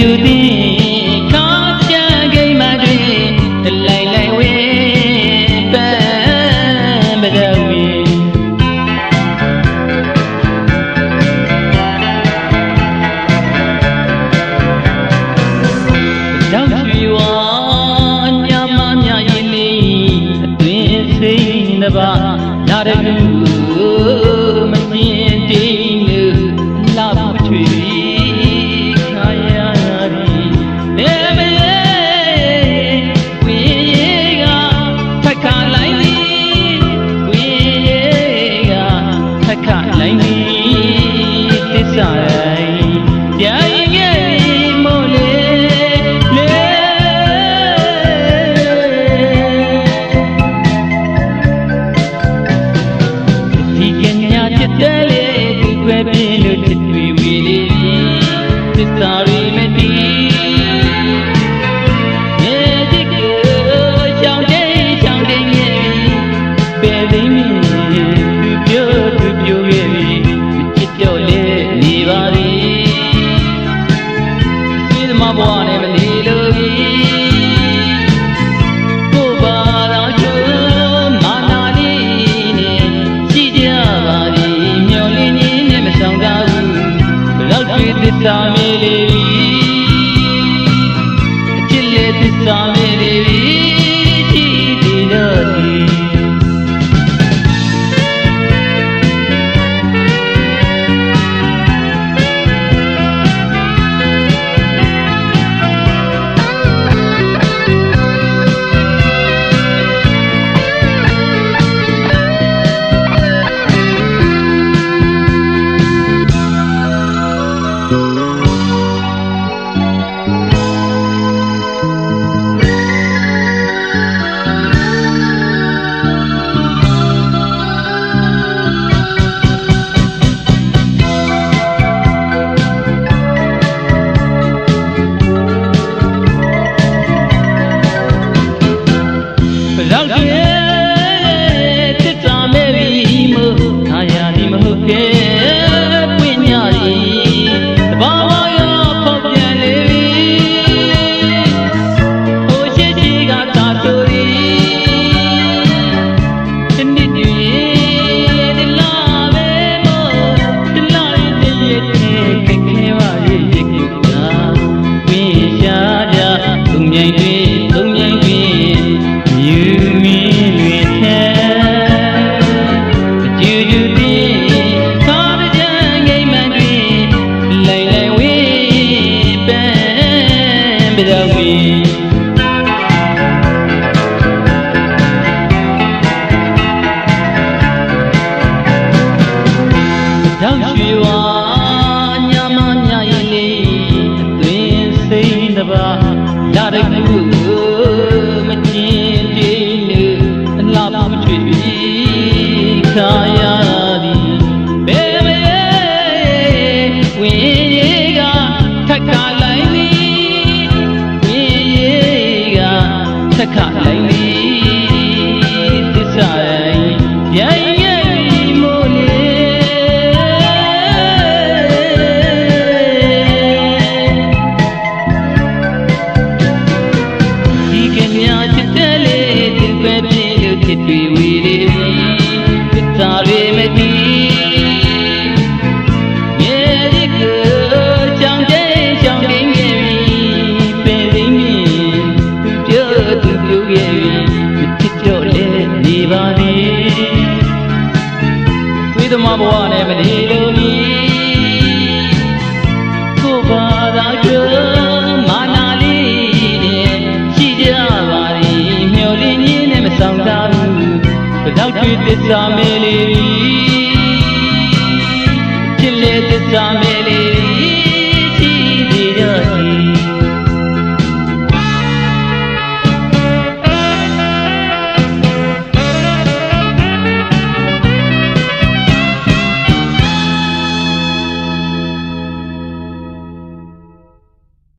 တူပင်ခေါ်ပြဂိမ်းမတွေတလိုက်လိုက်ဝဲပန်းပဒဝီတောင်ချီဝါညမမြရင်လေးအတွင်စိတ်တစ်ပါးလာတဲ့ remedy. Baby. 杨柳我。 မဘဝနဲ့မနေလိုမီကိုဘာသာကျွမာနာလေးနဲ့ရှိကြပါသည်မျော်လင့်ရင်းနဲ့မဆောင်သာဘူးဘလောက်တွေ့သစ္စာမဲလေးဖြစ်လေသစ္စာမဲ